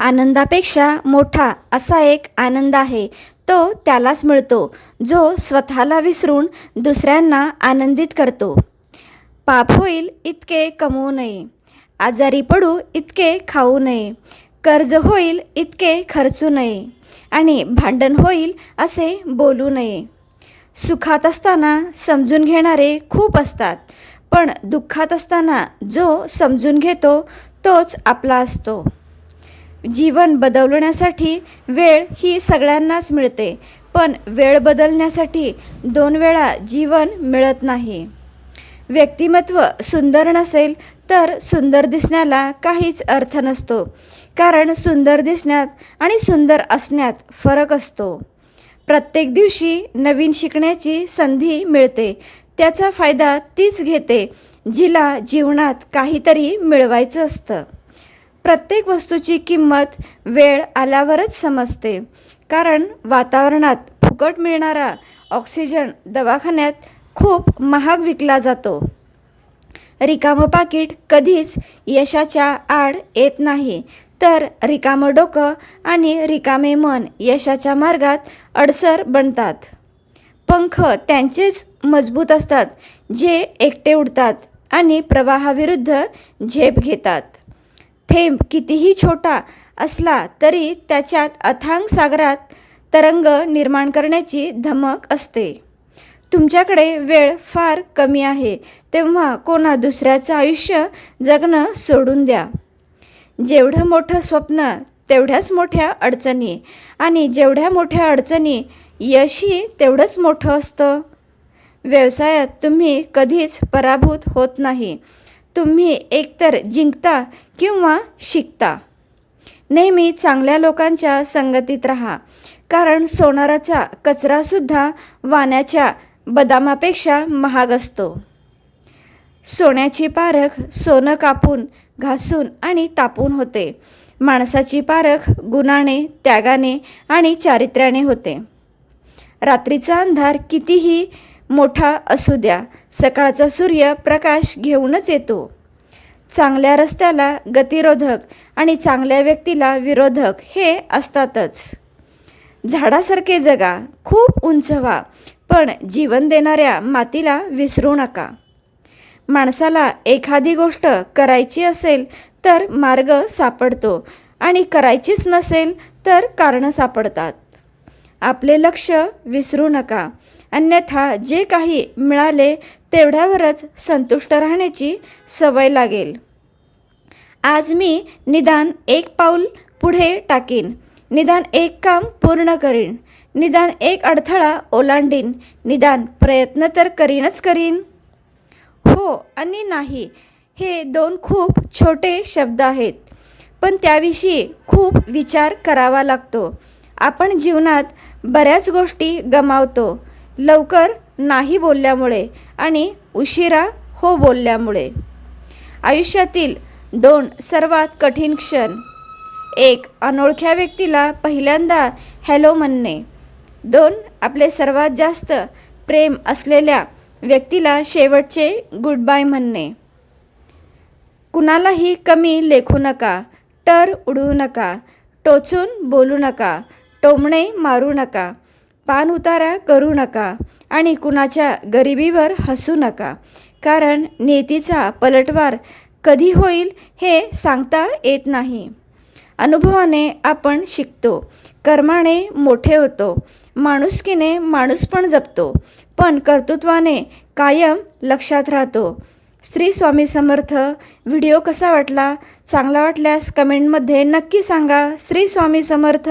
आनंदापेक्षा मोठा असा एक आनंद आहे. तो त्यालाच मिळतो जो स्वतःला विसरून दुसऱ्यांना आनंदित करतो. पाप होईल इतके कमवू नये. आजारी पडू इतके खाऊ नये. कर्ज होईल इतके खर्चू नये. आणि भांडण होईल असे बोलू नये. सुखात असताना समजून घेणारे खूप असतात पण दुःखात असताना जो समजून घेतो तोच आपला असतो. जीवन बदलवण्यासाठी वेळ ही सगळ्यांनाच मिळते पण वेळ बदलण्यासाठी दोन वेळा जीवन मिळत नाही. व्यक्तिमत्व सुंदर नसेल तर सुंदर दिसण्याला काहीच अर्थ नसतो कारण सुंदर दिसण्यात आणि सुंदर असण्यात फरक असतो. प्रत्येक दिवशी नवीन शिकण्याची संधी मिळते त्याचा फायदा तीच घेते जिला जीवनात काहीतरी मिळवायचं असतं. प्रत्येक वस्तूची किंमत वेळ आल्यावरच समजते. कारण वातावरणात फुकट मिळणारा ऑक्सिजन दवाखान्यात खूप महाग विकला जातो. रिकामं पाकिट कधीच यशाच्या आड येत नाही. तर रिकामं डोकं आणि रिकामे मन यशाच्या मार्गात अडसर बनतात. पंख त्यांचेच मजबूत असतात जे एकटे उडतात आणि प्रवाहाविरुद्ध झेप घेतात. थेंब कितीही छोटा असला तरी त्याच्यात अथांग सागरात तरंग निर्माण करण्याची धमक असते. तुमच्याकडे वेळ फार कमी आहे तेव्हा कोणा दुसऱ्याचं आयुष्य जगणं सोडून द्या. जेवढं मोठं स्वप्न तेवढ्याच मोठ्या अडचणी. आणि जेवढ्या मोठ्या अडचणी यशही तेवढंच मोठं असतं. व्यवसायात तुम्ही कधीच पराभूत होत नाही. तुम्ही एकतर जिंकता किंवा शिकता. नेहमी चांगल्या लोकांच्या संगतीत राहा. कारण सोनाराचा कचरासुद्धा वाण्याच्या बदामापेक्षा महाग असतो. सोन्याची पारख सोनं कापून घासून आणि तापून होते. माणसाची पारख गुणाने त्यागाने आणि चारित्र्याने होते. रात्रीचा अंधार कितीही मोठा असू द्या. सकाळचा सूर्य प्रकाश घेऊनच येतो. चांगल्या रस्त्याला गतिरोधक आणि चांगल्या व्यक्तीला विरोधक हे असतातच. झाडासारखे जगा खूप उंच व्हा पण जीवन देणाऱ्या मातीला विसरू नका. माणसाला एखादी गोष्ट करायची असेल तर मार्ग सापडतो आणि करायचीच नसेल तर कारणं सापडतात. आपले लक्ष विसरू नका. अन्यथा जे काही मिळाले तेवढ्यावरच संतुष्ट राहण्याची सवय लागेल. आज मी निदान एक पाऊल पुढे टाकीन. निदान एक काम पूर्ण करीन. निदान एक अडथळा ओलांडीन. निदान प्रयत्न तर करीनच करीन. हो आणि नाही हे दोन खूप छोटे शब्द आहेत. पण त्याविषयी खूप विचार करावा लागतो. आपण जीवनात बऱ्याच गोष्टी गमावतो. लवकर नाही बोलल्यामुळे आणि उशिरा हो बोलल्यामुळे. आयुष्यातील दोन सर्वात कठीण क्षण. एक अनोळख्या व्यक्तीला पहिल्यांदा हॅलो म्हणणे. दोन आपले सर्वात जास्त प्रेम असलेल्या व्यक्तीला शेवटचे गुड बाय म्हणणे. कुणालाही कमी लेखू नका टर उडवू नका टोचून बोलू नका टोमणे मारू नका पान उतारा करू नका आणि कुणाच्या गरिबीवर हसू नका. कारण नेतीचा पलटवार कधी होईल हे सांगता येत नाही. अनुभवाने आपण शिकतो. कर्माने मोठे होतो. माणुसकीने माणूस पण जपतो. पण कर्तृत्वाने कायम लक्षात राहतो. श्री स्वामी समर्थ व्हिडिओ कसा वाटला? चांगला वाटल्यास कमेंटमध्ये नक्की सांगा. श्री स्वामी समर्थ.